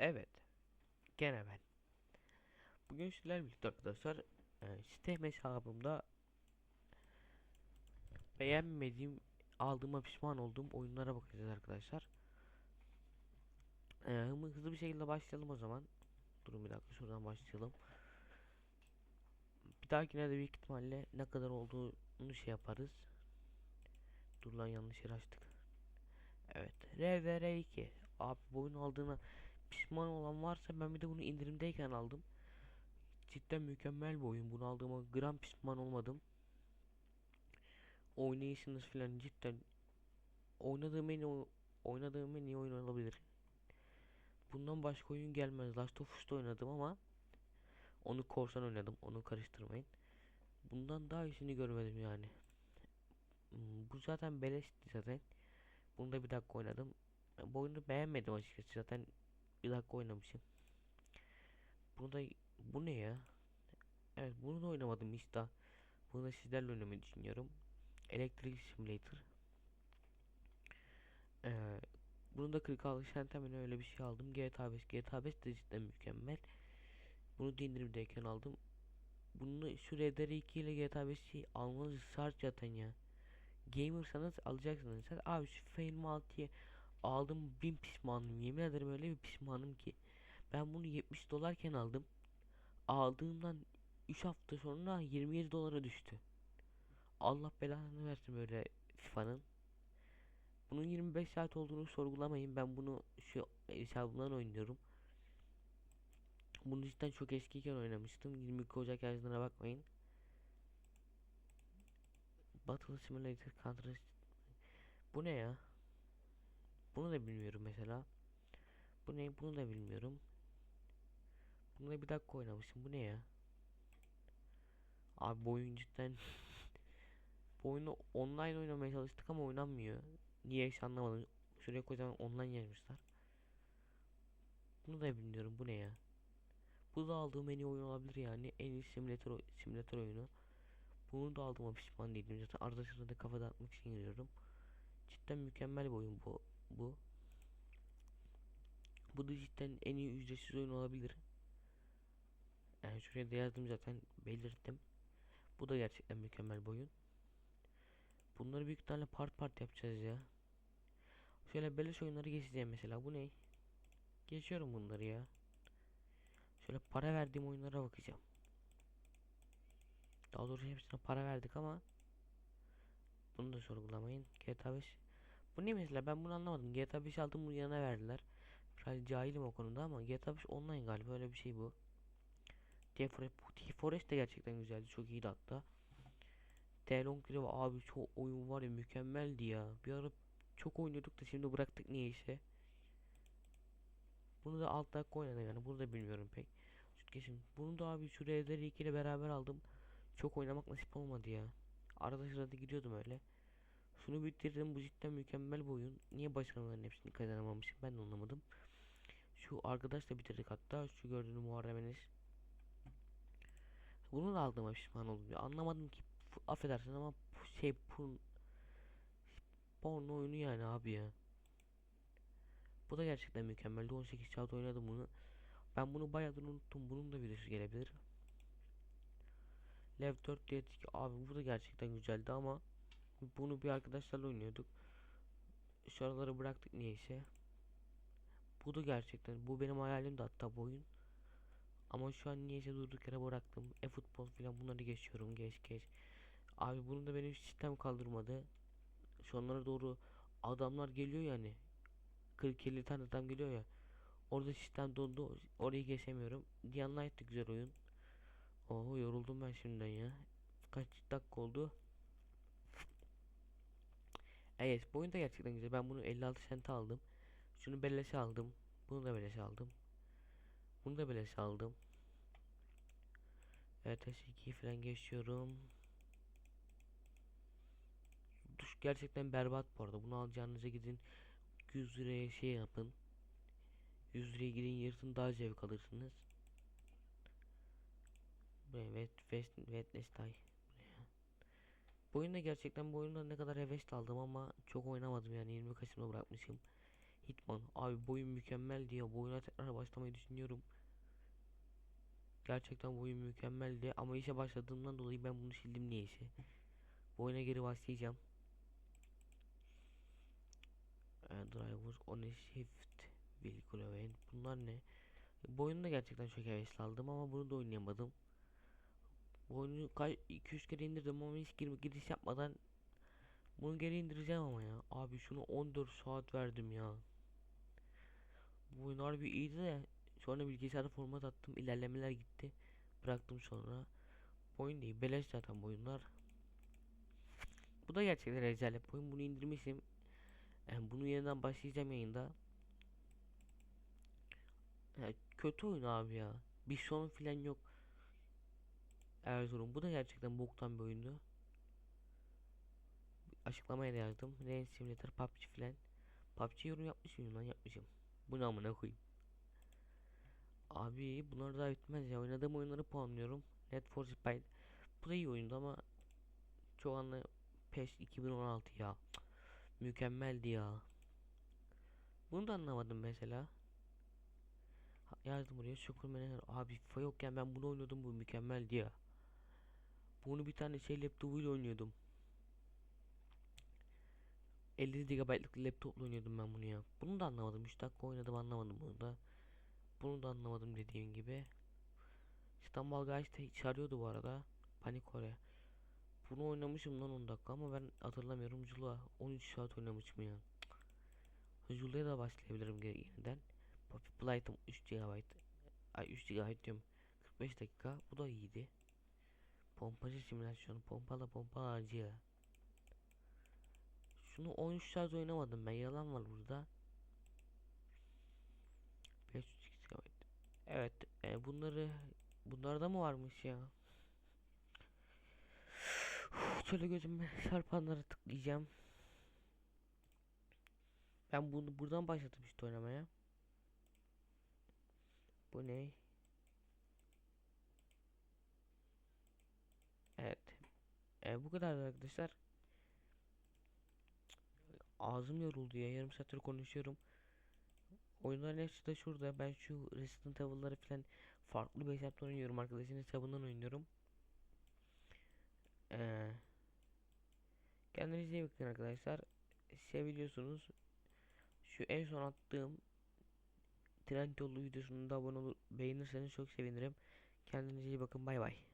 Evet. Gene ben. Bugün sizlerle birlikte arkadaşlar e, Steam hesabımda beğenmediğim, aldığıma pişman olduğum oyunlara bakacağız arkadaşlar. E, hızlı bir şekilde başlayalım o zaman. Durun bir dakika şuradan başlayalım. Bir dahakine de büyük ihtimalle ne kadar olduğunu şey yaparız. Dur lan yanlış yer açtık. Evet. RVR2. Abi bu oyunu aldığına pişman olan varsa ben bir de bunu indirimdeyken aldım. Cidden mükemmel bir oyun. Bunu aldığıma gram pişman olmadım. Oynayışınız falan cidden oynadığım en iyi, oy- oynadığım en iyi oyun olabilir. Bundan başka oyun gelmez. Last of Us'ta oynadım ama onu korsan oynadım. Onu karıştırmayın. Bundan daha iyisini görmedim yani. Hmm, Bu zaten beleşti zaten. Bunu da bir dakika oynadım. Bu oyunu beğenmedim açıkçası. Zaten bir dakika oynamışım. Bunu bu ne ya? Evet bunu da oynamadım hiç daha. Bunu da sizlerle oynamayı düşünüyorum. Electric Simulator. Ee, bunu da 46 centimine öyle bir şey aldım. GTA 5. GTA 5 de cidden mükemmel. Bunu da indirimdeyken aldım. Bunu şu Dead 2 ile GTA 5'i almanız şart zaten ya. Gamersanız alacaksınız. Sen abi şu Fame 6'yı aldım bin pişmanım. Yemin ederim öyle bir pişmanım ki. Ben bunu 70 dolarken aldım. Aldığımdan 3 hafta sonra 27 dolara düştü. Allah belanı versin böyle FIFA'nın. Bunun 25 saat olduğunu sorgulamayın. Ben bunu şu hesabımdan oynuyorum. Bunu cidden çok eskiyken oynamıştım. 22 Ocak yazına bakmayın. Battle Simulator Counter Bu ne ya? Bunu da bilmiyorum mesela. Bu ne? Bunu da bilmiyorum. Bunu da bir dakika oynamışım. Bu ne ya? Abi bu oyun cidden bu oyunu online oynamaya çalıştık ama oynanmıyor. Niye hiç anlamadım. Şuraya kocaman online yazmışlar. Bunu da bilmiyorum. Bu ne ya? Bu da aldığım en iyi oyun olabilir yani. En iyi simülatör simülatör oyunu. Bunu da aldığıma pişman değilim. Zaten arada sırada kafa dağıtmak için giriyorum. Cidden mükemmel bir oyun bu. Bu. Bu da cidden en iyi ücretsiz oyun olabilir. Yani şuraya da yazdım zaten belirttim. Bu da gerçekten mükemmel bir oyun. Bunları büyük ihtimalle part part yapacağız ya. Şöyle beleş oyunları geçeceğim mesela. Bu ne? Geçiyorum bunları ya. Şöyle para verdiğim oyunlara bakacağım. Daha doğrusu hepsine para verdik ama bunu da sorgulamayın. GTA 5 Bu ne mesela ben bunu anlamadım. GTA 5 aldım bunu yana verdiler. Biraz cahilim o konuda ama GTA 5 online galiba öyle bir şey bu. T-Forest, de gerçekten güzeldi. Çok iyiydi hatta. T-Long River abi çok oyun var ya mükemmeldi ya. Bir ara çok oynuyorduk da şimdi bıraktık niyeyse. Bunu da alt dakika oynadım yani. Bunu da bilmiyorum pek. Kesin. Bunu da abi şu Red Dead 2 ile beraber aldım. Çok oynamak nasip olmadı ya. Arada sırada gidiyordum öyle. Şunu bitirdim. Bu cidden mükemmel bir oyun. Niye başarıların hepsini kazanamamışım ben de anlamadım. Şu arkadaşla bitirdik hatta. Şu gördüğünüz Muharrem. Bunu da aldığıma pişman oldum. Ya anlamadım ki. Affedersin ama şey porn porno oyunu yani abi ya. Bu da gerçekten mükemmeldi. 18 saat oynadım bunu. Ben bunu bayağıdır unuttum. Bunun da videosu gelebilir. Left 4 diye abi bu da gerçekten güzeldi ama bunu bir arkadaşlarla oynuyorduk. Şu araları bıraktık niyeyse. Bu da gerçekten bu benim hayalimdi hatta bu oyun. Ama şu an niyeyse durduk yere bıraktım. E-futbol falan bunları geçiyorum geç geç. Abi bunu da benim sistem kaldırmadı. Şu onlara doğru adamlar geliyor yani. 40-50 tane adam geliyor ya. Orada sistem dondu. Orayı geçemiyorum. Diyan Light de güzel oyun. Oo yoruldum ben şimdiden ya. Kaç dakika oldu? Evet bu oyun da gerçekten güzel. Ben bunu 56 sente aldım. Şunu beleşe aldım. Bunu da beleşe aldım. Bunu da beleşe aldım. Evet S2'yi falan geçiyorum. Duş gerçekten berbat bu arada. Bunu alacağınıza gidin 100 liraya şey yapın. 100 liraya gidin yırtın daha zevk alırsınız. Evet, West, Wednesday. Bu oyunda gerçekten bu oyunda ne kadar heves aldım ama çok oynamadım yani 20 Kasım'da bırakmışım. Hitman. Abi bu oyun mükemmel diye bu oyuna tekrar başlamayı düşünüyorum. Gerçekten bu oyun mükemmeldi ama işe başladığımdan dolayı ben bunu sildim niyeyse. Bu oyuna geri başlayacağım. Ee, Drivers on shift event. Bunlar ne? Bu oyunu gerçekten çok hevesli aldım ama bunu da oynayamadım. Bu oyunu 2-3 kere indirdim ama hiç giriş yapmadan bunu geri indireceğim ama ya. Abi şunu 14 saat verdim ya. Bu oyun harbi iyiydi de sonra bilgisayarda format attım ilerlemeler gitti. Bıraktım sonra. Bu oyun değil beleş zaten bu oyunlar. Bu da gerçekten rezalet oyun bunu indirmişim. Yani bunu yeniden başlayacağım yayında. Ya kötü oyun abi ya. Bir sonu filan yok. Erzurum. Bu da gerçekten boktan bir oyundu. Açıklamaya da yazdım. Rain Simulator, PUBG filan. PUBG yorum yapmış mıyım lan yapmışım. Bu ne amına koyayım. Abi bunlar daha bitmez ya. Oynadığım oyunları puanlıyorum. Net for Speed. Bu da iyi oyundu ama çok anla PES 2016 ya. Cık, Mükemmeldi ya. Bunu da anlamadım mesela. Ha, Yazdım buraya Superman abi FIFA yokken ben bunu oynuyordum bu mükemmeldi ya. Bunu bir tane şey laptopuyla oynuyordum. 50 GB'lık laptopla oynuyordum ben bunu ya. Bunu da anlamadım. 3 dakika oynadım anlamadım bunu da. Bunu da anlamadım dediğim gibi. İstanbul Guys de çağırıyordu bu arada. Panik oraya. Bunu oynamışım lan 10 dakika ama ben hatırlamıyorum. Zula 13 saat oynamışım ya. Zula'ya da başlayabilirim yeniden. Poppy Playtime 3 GB. Ay 3 GB diyorum. 45 dakika. Bu da iyiydi. Pompacı simülasyonu. Pompala pompa harcı. Şunu 13 saat oynamadım ben. Yalan var burada. 500 GB. Evet. E, bunları bunlarda mı varmış ya? Şöyle gözüme çarpanları tıklayacağım. Ben bunu buradan başladım işte oynamaya. Bu ne? Evet. E, bu kadar arkadaşlar. Ağzım yoruldu ya. Yarım saattir konuşuyorum. Oyunların hepsi de şurada. Ben şu Resident Evil'ları falan farklı bir hesaptan oynuyorum. Arkadaşın hesabından oynuyorum. Ee, kendinize iyi bakın arkadaşlar. Seviliyorsunuz. Şu en son attığım Trend yolu videosunu da abone olup beğenirseniz çok sevinirim. Kendinize iyi bakın. Bay bay.